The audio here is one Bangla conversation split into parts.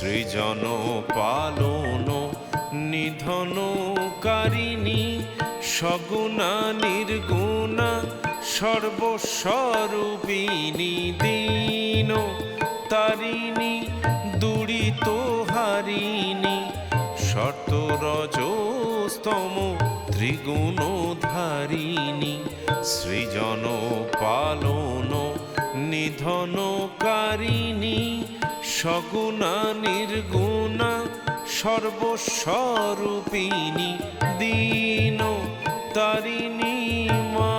সৃজন পালন নিধন কারিণী সগুণা, নির্গুণা, সর্বস্বরূপিণী, দীন তারিণী, দুরিত হারিণী শর্ত রজস্তম ত্রিগুণ ধারিণী সৃজন পালন নিধন কারিণী সগুণা নির্গুণা সর্বস্বরূপিণী দীন তারিণী মা।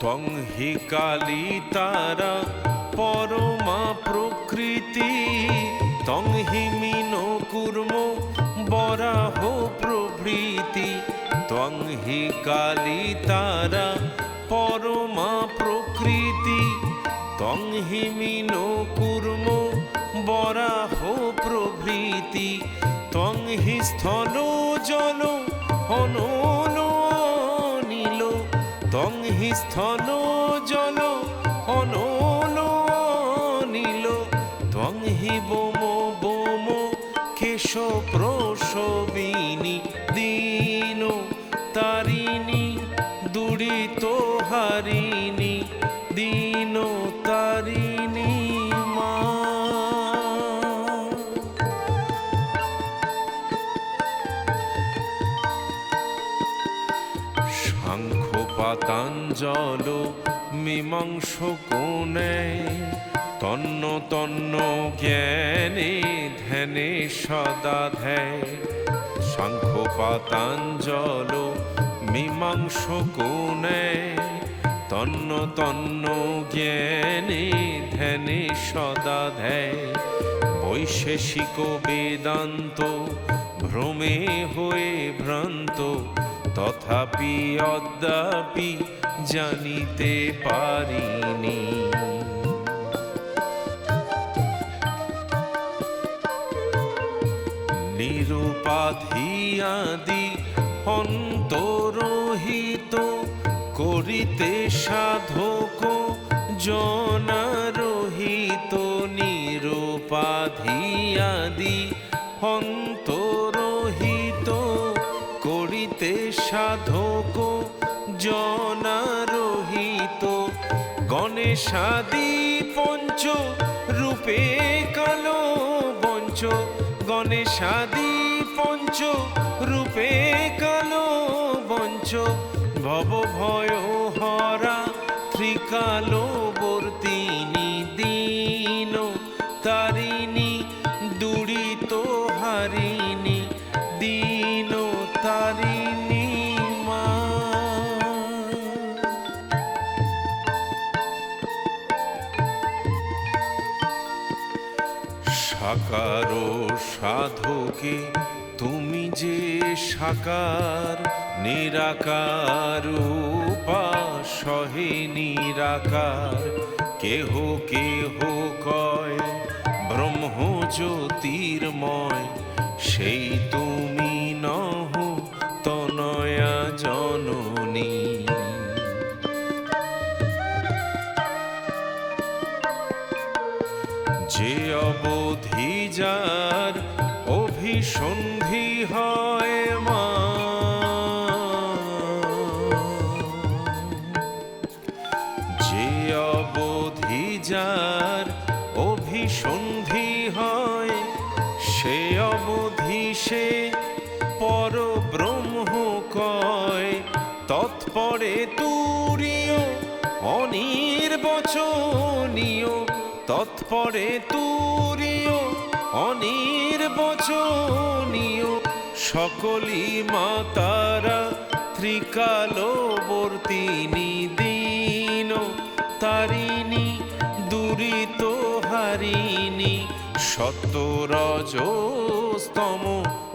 ত্বং হি কালী তারা পরমা প্রকৃতি, তং হি মিন কুর্ম বরাহ প্রভৃতি। ত্বং হি কালী তারা পরমা প্রকৃতি। তং হি মিন কুর্ম বরাহ প্রভৃতি। ত্বং হি স্থল জল অনল। নীল তং হি স্থল জল অনল। নীল ত্বং হি বোম বোম কেশ প্রসবিনী পাতাঞ্জল মীমাংস কোণে তন্ন তন্ন জ্ঞানে ধ্যানে সদা ধ্যায়। সাংখ্য পাতাঞ্জল মীমাংস কোণে তন্ন তন্ন জ্ঞানে ধ্যানে সদা ধ্যায়। বৈশেষিক বেদান্ত ভ্রমে হয়ে ভ্রান্ত, তথাপি অদ্যাপি জানিতে পারিনি। নিরুপাধিয়াদি অন্তরহিত করিতে সাধক জনারহিত। নিরুপাধিয়াদি গণেশাদি পঞ্চ রূপে কালো বঞ্চ। গণেশাদি পঞ্চ রূপে কালো বঞ্চ। ভব ভয় হরা ত্রিকালো সাকার সাধুকে তুমি যে সাকার, নিরাকার সহে নিরাকার। কেহ কেহ কয় ব্রহ্ম জ্যোতির্ময় সেই তুমি যে অবধি যার অভিসন্ধি হয় মা। তৎপরে তুরীয় অনির্বচনীয়। সকলি মাতারা ত্রিকালবর্তিনী দীন, তারিণী দুরিত হারিণী, সত্যরজস্তম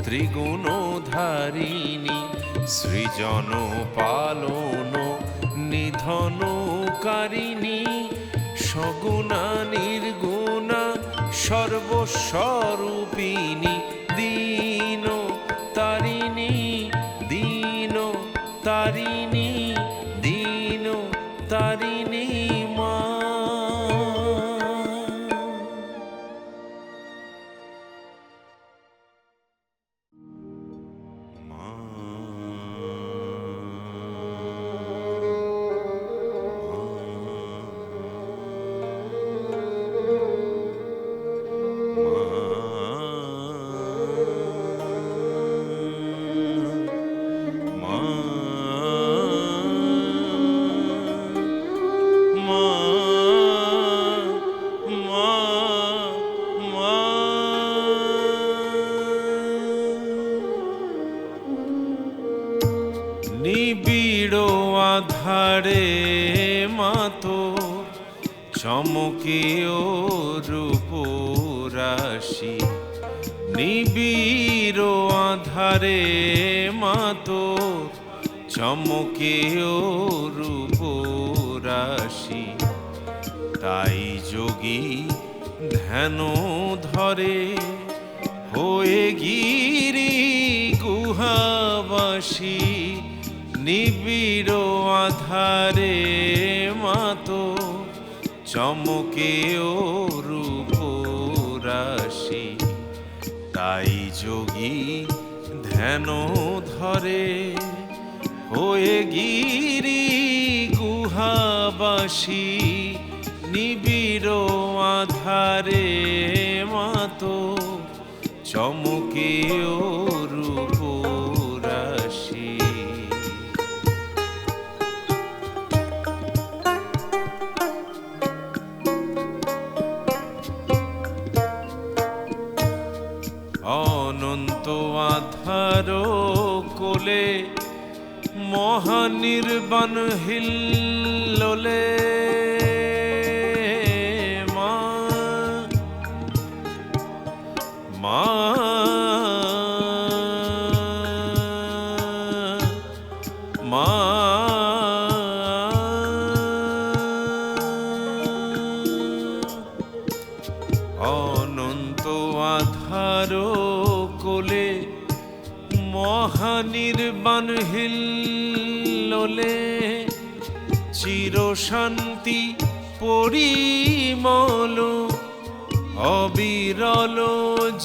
ত্রিগুণ ধারিণী সৃজন পালন নিধন কারিণী সগুণা নির্গুণা সর্বস্বরূপিণী দীন তারিণী দীন তারিণী। আধারে মাতো চমকে ও রূপরাশি। নিবিড় আধারে মাতো চমকে ও রূপরাশি। তাই যোগী ধ্যান ধরে, হয়ে গিরি গুহাবাসী। নিবিড় আধারে মাতো চমকে ও রূপরাশি তাই যোগী ধ্যান ধরে, হয়ে গিরি গুহাবাসী, নিবিড় আধারে মাতো চমকে ও মহানির্বাণ হিল্লোলে মা মা। মা। অনন্ত আধার কোলে মহানির্বাণ হিল্লোলে চির শান্তি পরিমল, অবিরল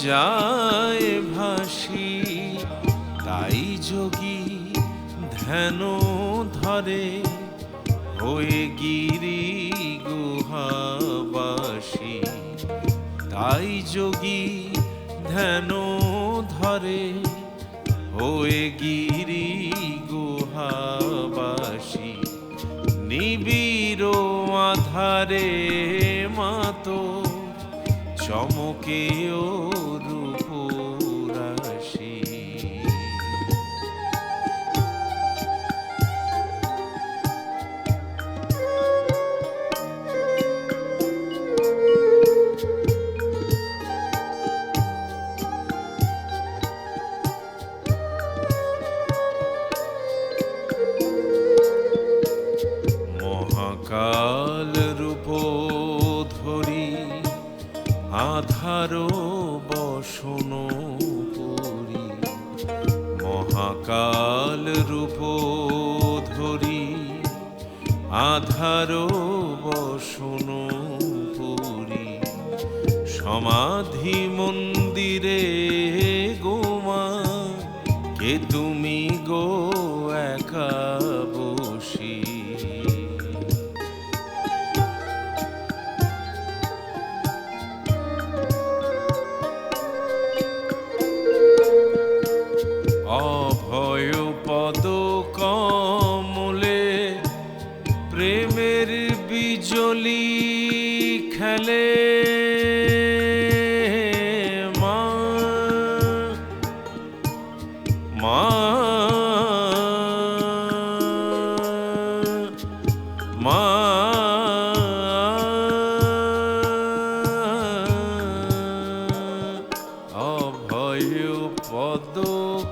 যায় ভাসি। তাই যোগী ধ্যান ধরে, হয়ে গিরি গুহাবাসী। তাই যোগী ধ্যান ধরে, হয়ে গিরি গুহাবাসী আধারে মাতো চমকে আধার বসন পুরী সমাধি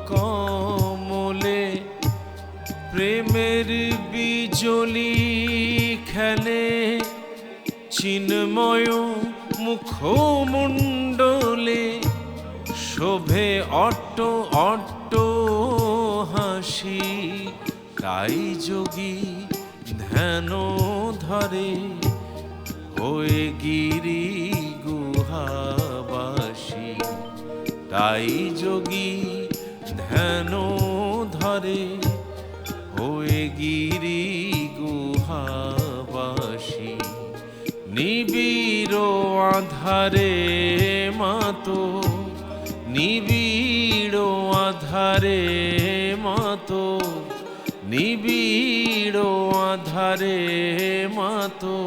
কমলে প্রেমের বিজলি খেলে চিন্ময় মুখমণ্ডলে শোভে অট্ট অট্ট হাসি, তাই যোগী ধ্যান ধরে হয়ে গিরি তাই যোগী ধ্যান ধরে হয়ে গিরি গুহাবাসী। নিবিড় আধারে মাতো, নিবিড় আধারে মাতো, নিবিড় আধারে মাতো।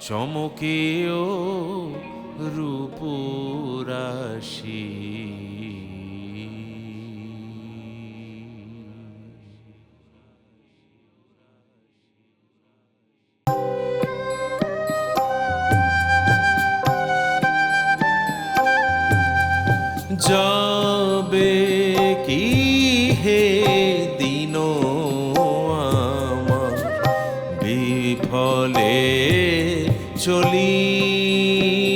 চমকেও রূপরাশি। যাবে কি হে দিন বিফলে চলি।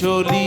চলি